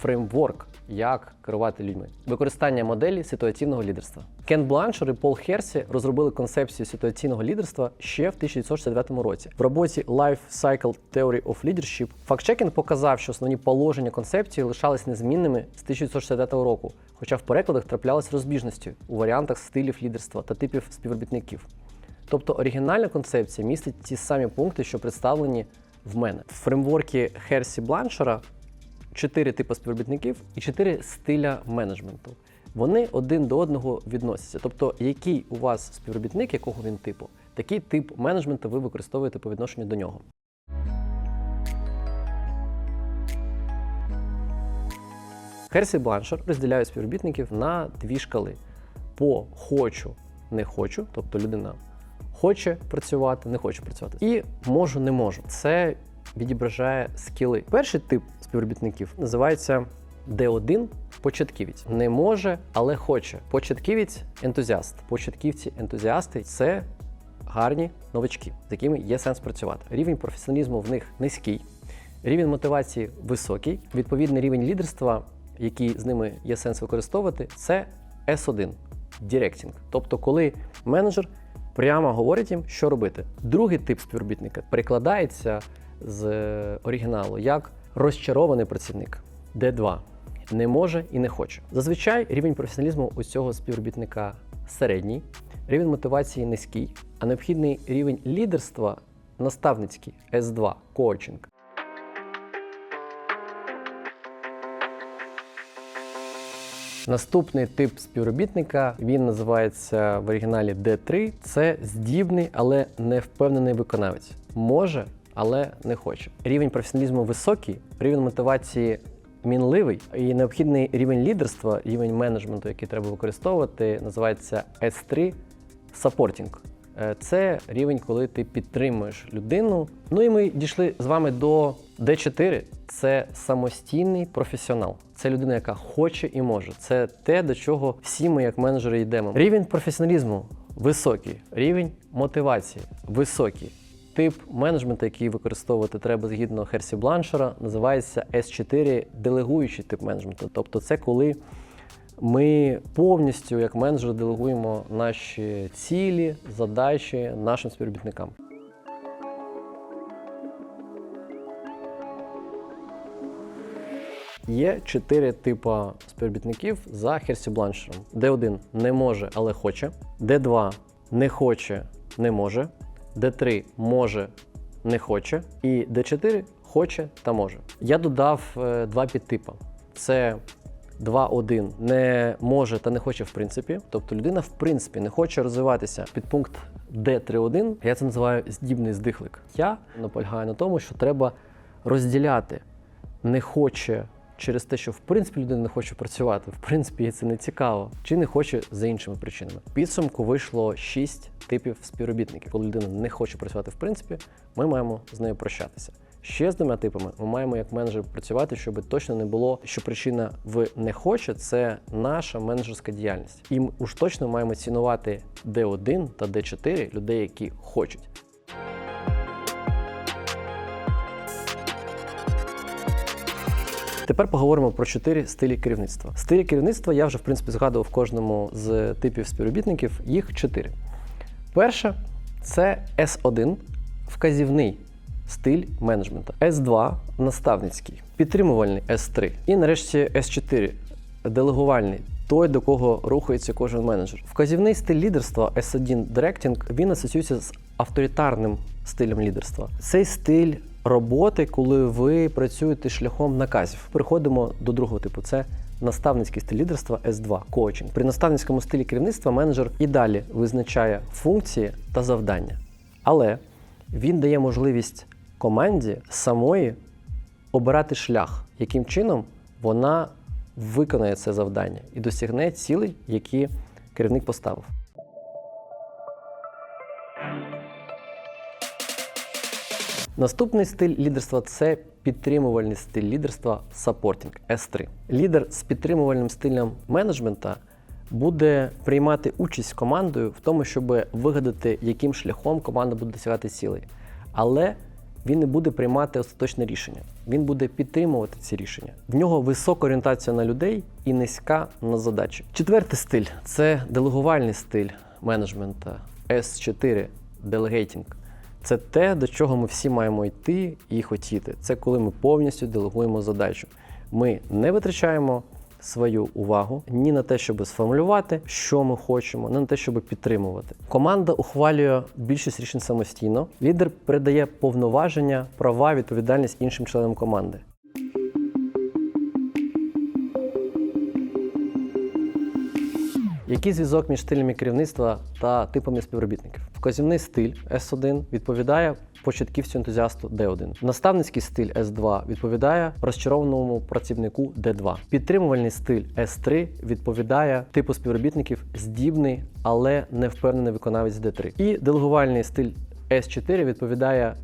фреймворк, як керувати людьми. Використання моделі ситуаційного лідерства. Кен Бланшер і Пол Херсі розробили концепцію ситуаційного лідерства ще в 1969 році. В роботі Life Cycle Theory of Leadership фактчекінг показав, що основні положення концепції лишались незмінними з 1969 року, хоча в перекладах траплялись розбіжності у варіантах стилів лідерства та типів співробітників. Тобто оригінальна концепція містить ті самі пункти, що представлені в мене. В фреймворкі Херсі Бланшера чотири типи співробітників і чотири стиля менеджменту. Вони один до одного відносяться. Тобто, який у вас співробітник, якого він типу, такий тип менеджменту ви використовуєте по відношенню до нього. Херсі Бланшер розділяє співробітників на дві шкали: по хочу, не хочу, тобто людина хоче працювати, не хоче працювати, і можу, не можу. Це відображає скіли. Перший тип співробітників називається D1 початківець. Не може, але хоче. Початківець ентузіаст. Початківці ентузіасти це гарні новачки, з якими є сенс працювати. Рівень професіоналізму в них низький, рівень мотивації високий. Відповідний рівень лідерства, який з ними є сенс використовувати, це S1 Директінг. Тобто, коли менеджер прямо говорить їм, що робити. Другий тип співробітника перекладається з е, оригіналу як розчарований працівник Д2. Не може і не хоче. Зазвичай рівень професіоналізму у цього співробітника середній, рівень мотивації низький, а необхідний рівень лідерства наставницький С2, коучинг. Наступний тип співробітника він називається в оригіналі D3. Це здібний, але не впевнений виконавець. Може, але не хоче. Рівень професіоналізму високий, рівень мотивації мінливий, і необхідний рівень лідерства, рівень менеджменту, який треба використовувати, називається S3 Supporting. Е, Це рівень, коли ти підтримуєш людину. Ну і ми дійшли з вами до D4. Це самостійний професіонал. Це людина, яка хоче і може. Це те, до чого всі ми, як менеджери, йдемо. Рівень професіоналізму високий, рівень мотивації високий. Тип менеджменту, який використовувати треба згідно Херсі Бланшера, називається S4 делегуючий тип менеджменту. Тобто, це коли ми повністю, як менеджери, делегуємо наші цілі, задачі нашим співробітникам. Є чотири типи співробітників за Херсі Бланшером. D1 не може, але хоче. D2 не хоче, не може. D3 може, не хоче. І D4 хоче та може. Я додав е, два підтипи. Це 2.1 не може та не хоче в принципі. Тобто людина в принципі не хоче розвиватися. Підпункт D3.1, я це називаю здібний здихлик. Я наполягаю на тому, що треба розділяти не хоче через те, що в принципі людина не хоче працювати, в принципі, це не цікаво, чи не хоче за іншими причинами. Підсумку вийшло 6 типів співробітників. Коли людина не хоче працювати в принципі, ми маємо з нею прощатися. Ще з двома типами ми маємо як менеджер працювати, щоб точно не було, що причина в не хоче це наша менеджерська діяльність. І ми уж точно маємо цінувати D1 та D4 людей, які хочуть. Тепер поговоримо про чотири стилі керівництва. Стилі керівництва я вже в принципі згадував в кожному з типів співробітників. Їх чотири. Перше це S1 вказівний стиль менеджменту, S2 наставницький, підтримувальний S3 і нарешті S4 делегувальний. Той, до кого рухається кожен менеджер. Вказівний стиль лідерства S1 Directing, він асоціюється з авторитарним стилем лідерства. Цей стиль роботи, коли ви працюєте шляхом наказів. Переходимо до другого типу. Це наставницький стиль лідерства S2 коучинг. При наставницькому стилі керівництва менеджер і далі визначає функції та завдання. Але він дає можливість команді самої обирати шлях, яким чином вона виконає це завдання і досягне цілей, які керівник поставив. Наступний стиль лідерства це підтримувальний стиль лідерства supporting S3. Лідер з підтримувальним стилем менеджмента буде приймати участь командою в тому, щоб вигадати, яким шляхом команда буде досягати цілей. Але Він не буде приймати остаточне рішення. Він буде підтримувати ці рішення. В нього висока орієнтація на людей і низька на задачі. Четвертий стиль це делегувальний стиль менеджмента S4 Delegating. Це те, до чого ми всі маємо йти і хотіти. Це коли ми повністю делегуємо задачу. Ми не витрачаємо свою увагу ні на те, щоб сформулювати, що ми хочемо, не на те, щоб підтримувати. Команда ухвалює більшість рішень самостійно. Лідер передає повноваження, права, відповідальність іншим членам команди. Який зв'язок між стилями керівництва та типами співробітників? Вказівний стиль S1 відповідає початківцю ентузіасту D1. Наставницький стиль S2 відповідає розчарованому працівнику D2. Підтримувальний стиль S3 відповідає типу співробітників здібний, але не впевнений виконавець D3. І делегувальний стиль S4 відповідає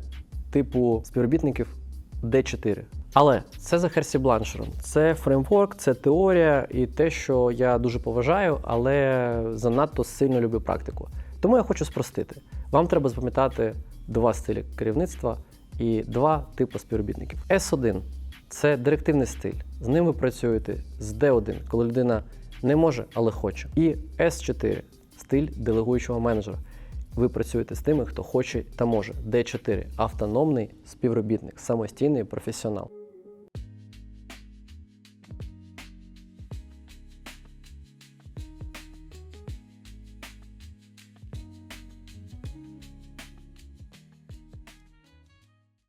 типу співробітників D4. Але це за Херсі Бланшером. Це фреймворк, це теорія і те, що я дуже поважаю, але занадто сильно люблю практику. Тому я хочу спростити. Вам треба запам'ятати два стилі керівництва і два типи співробітників. S1 це директивний стиль. З ним ви працюєте з D1, коли людина не може, але хоче. І S4 стиль делегуючого менеджера. Ви працюєте з тими, хто хоче та може. D4 автономний співробітник, самостійний професіонал.